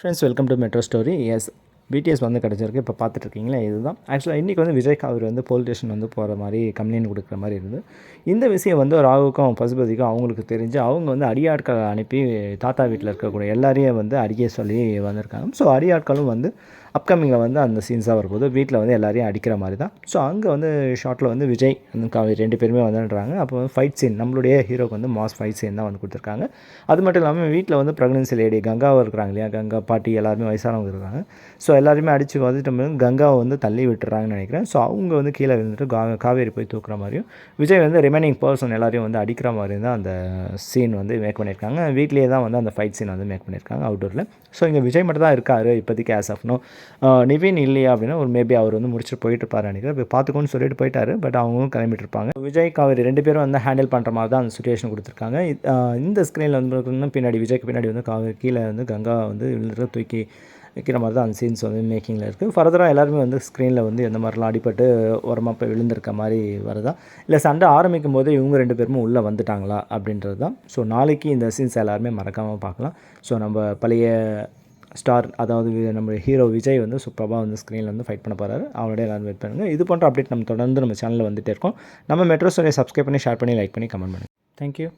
friends welcome to metro story. Yes BDS வந்து கிடச்சிருக்கு. இப்போ பார்த்துட்ருக்கீங்களா இதுதான். ஆக்சுவலாக இன்றைக்கி வந்து விஜய் காவிரி வந்து போலீஸ் ஸ்டேஷன் வந்து போகிற மாதிரி கம்ப்ளைண்ட் கொடுக்குற மாதிரி இருந்தது. இந்த விஷயம் வந்து ராகுக்கும் பசுபதிக்கும் அவங்களுக்கு தெரிஞ்சு அவங்க வந்து அடியாட்களை அனுப்பி தாத்தா வீட்டில் இருக்கக்கூடிய எல்லாரையும் வந்து அடிக்க சொல்லி வந்திருக்காங்க. ஸோ அடியாட்களும் வந்து அப்கமிங்கில் வந்து அந்த சீன்ஸாக வரும்போது வீட்டில் வந்து எல்லாரையும் அடிக்கிற மாதிரி தான். ஸோ அங்கே வந்து ஷார்ட்டில் வந்து விஜய் அந்த காவிரி ரெண்டு பேருமே வந்துடுறாங்க. அப்போ வந்து ஃபைட் சீன் நம்மளுடைய ஹீரோக்கு வந்து மாஸ் ஃபைட் சீன் தான் வந்து கொடுத்துருக்காங்க. அது மட்டும் இல்லாமல் வீட்டில் வந்து ப்ரெக்னன்சி லேடி கங்காவும் இருக்கிறாங்க இல்லையா? கங்கா பாட்டி எல்லாருமே வயசானவங்க இருக்காங்க. ஸோ எல்லாருமே அடித்து வந்துட்டு கங்காவை வந்து தள்ளி விட்டுறாங்கன்னு நினைக்கிறேன். ஸோ அவங்க வந்து கீழே விழுந்துட்டு கா காவேரி போய் தூக்குற மாதிரியும் விஜய் வந்து ரிமைனிங் பர்சன் எல்லாரையும் வந்து அடிக்கிற மாதிரி தான் அந்த சீன் வந்து மேக் பண்ணியிருக்காங்க. வீட்லேயே தான் வந்து அந்த ஃபைட் சீன் வந்து மேக் பண்ணியிருக்காங்க அவுட்டோரில் ஸோ இங்கே விஜய் மட்டும் தான் இருக்கார் இப்போதைக்கு ஆஸ் ஆஃப் நோ நிவின் இல்லையா அப்படின்னா ஒரு மேபி அவர் வந்து முடிச்சுட்டு போயிட்டு இருப்பாரு நினைக்கிறேன். இப்போ பார்த்துக்கோன்னு சொல்லிட்டு போயிட்டாரு பட் அவங்களும் கிளம்பிட்டு இருப்பாங்க. விஜய் காவேரி ரெண்டு பேரும் வந்து ஹேண்டில் பண்ணுற மாதிரி தான் அந்த சுச்சுவேஷன் கொடுத்துருக்காங்க. Uh, இந்த ஸ்க்ரீனில் வந்து பின்னாடி விஜய்க்கு பின்னாடி வந்து காவேரி கீழே வந்து கங்கா வந்து விழுந்துட்டு தூக்கி வைக்கிற மாதிரி தான் அந்த சீன்ஸ் வந்து மேக்கிங்கில் இருக்குது ஃபர்தராக எல்லாருமே வந்து ஸ்க்ரீனில் வந்து எந்த மாதிரிலாம் அடிபட்டு உரமாக போய் விழுந்திருக்க மாதிரி வருதா? இல்லை சண்டை ஆரம்பிக்கும் போதே இவங்க ரெண்டு பேருமே உள்ளே வந்துட்டாங்களா அப்படின்றது தான். ஸோ நாளைக்கு இந்த சீன்ஸ் எல்லாருமே மறக்காமல் பார்க்கலாம். ஸோ நம்ம பழைய ஸ்டார் அதாவது நம்ம ஹீரோ விஜய் வந்து சூப்பராக வந்து ஸ்க்ரீனில் வந்து ஃபைட் பண்ண போகிறாரு அவனோட எல்லாரும் வெயிட் பண்ணுங்கள் இது போன்ற அப்டேட் நம்ம தொடர்ந்து நம்ம சேனலில் வந்துட்டே இருக்கோம். நம்ம மெட்ரோ ஸ்டோரியை சப்ஸ்கிரைப் பண்ணி ஷேர் பண்ணி லைக் பண்ணி கமெண்ட் பண்ணுங்கள் தேங்க்யூ